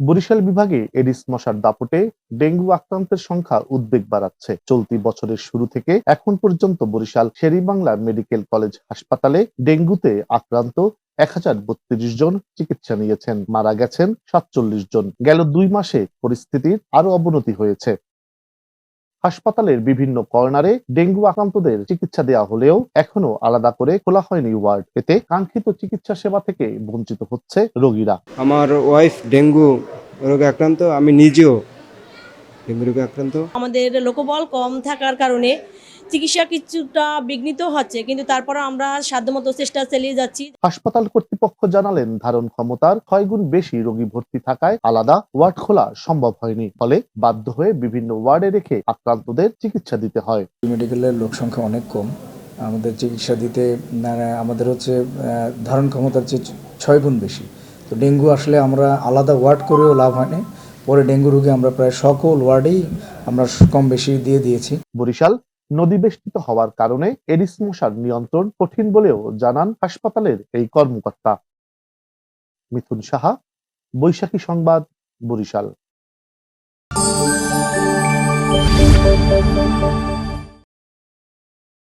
বরিশাল বিভাগে এডিস মশার দাপটে ডেঙ্গু আক্রান্তের সংখ্যা উদ্বেগ বাড়াচ্ছে। চলতি বছরের শুরু থেকে এখন পর্যন্ত বরিশাল শেরিবাংলা মেডিকেল কলেজ হাসপাতালে ডেঙ্গুতে আক্রান্ত এক হাজার বত্রিশ জন চিকিৎসা নিয়েছেন। মারা গেছেন সাতচল্লিশ জন। গেল দুই মাসে পরিস্থিতির আরও অবনতি হয়েছে। হাসপাতালের বিভিন্ন কর্নারে ডেঙ্গু আক্রান্তদের চিকিৎসা দেওয়া হলেও এখনও আলাদা করে খোলা হয়নি ওয়ার্ড। এতে কাঙ্ক্ষিত চিকিৎসা সেবা থেকে বঞ্চিত হচ্ছে রোগীরা। আমার ওয়াইফ ডেঙ্গু রোগে আক্রান্ত আমি নিজেও ডেঙ্গু রোগে আক্রান্ত। আমাদের লোকবল কম থাকার কারণে চিকিৎসা কিছুটা বিঘ্নিত হচ্ছে কিন্তু তারপরে আমরা সাধ্যমতো চেষ্টা চালিয়ে যাচ্ছি। হাসপাতাল কর্তৃপক্ষ জানালেন ধারণ ক্ষমতার ছয় গুণ বেশি রোগী ভর্তি থাকায় আলাদা ওয়ার্ড খোলা সম্ভব হয়নি। ফলে বাধ্য হয়ে বিভিন্ন ওয়ার্ডে রেখে আক্রান্তদের চিকিৎসা দিতে হয়। মেডিকেলের লোক সংখ্যা অনেক কম। আমাদের চিকিৎসা দিতে আমাদের হচ্ছে ধারণ ক্ষমতার চেয়ে ছয় গুণ বেশি। তো ডেঙ্গু আসলে আমরা আলাদা ওয়ার্ড করেও লাভ হয়নি। পরে ডেঙ্গু রোগী আমরা প্রায় সকল ওয়ার্ডেই আমরা কম বেশি দিয়ে দিয়েছি। বরিশাল নদী বেষ্টিত হওয়ার কারণে এডিস মশার নিয়ন্ত্রণ কঠিন বলেও জানান হাসপাতালের এই কর্মকর্তা। মিথুন সাহা, বৈশাখী সংবাদ, বরিশাল।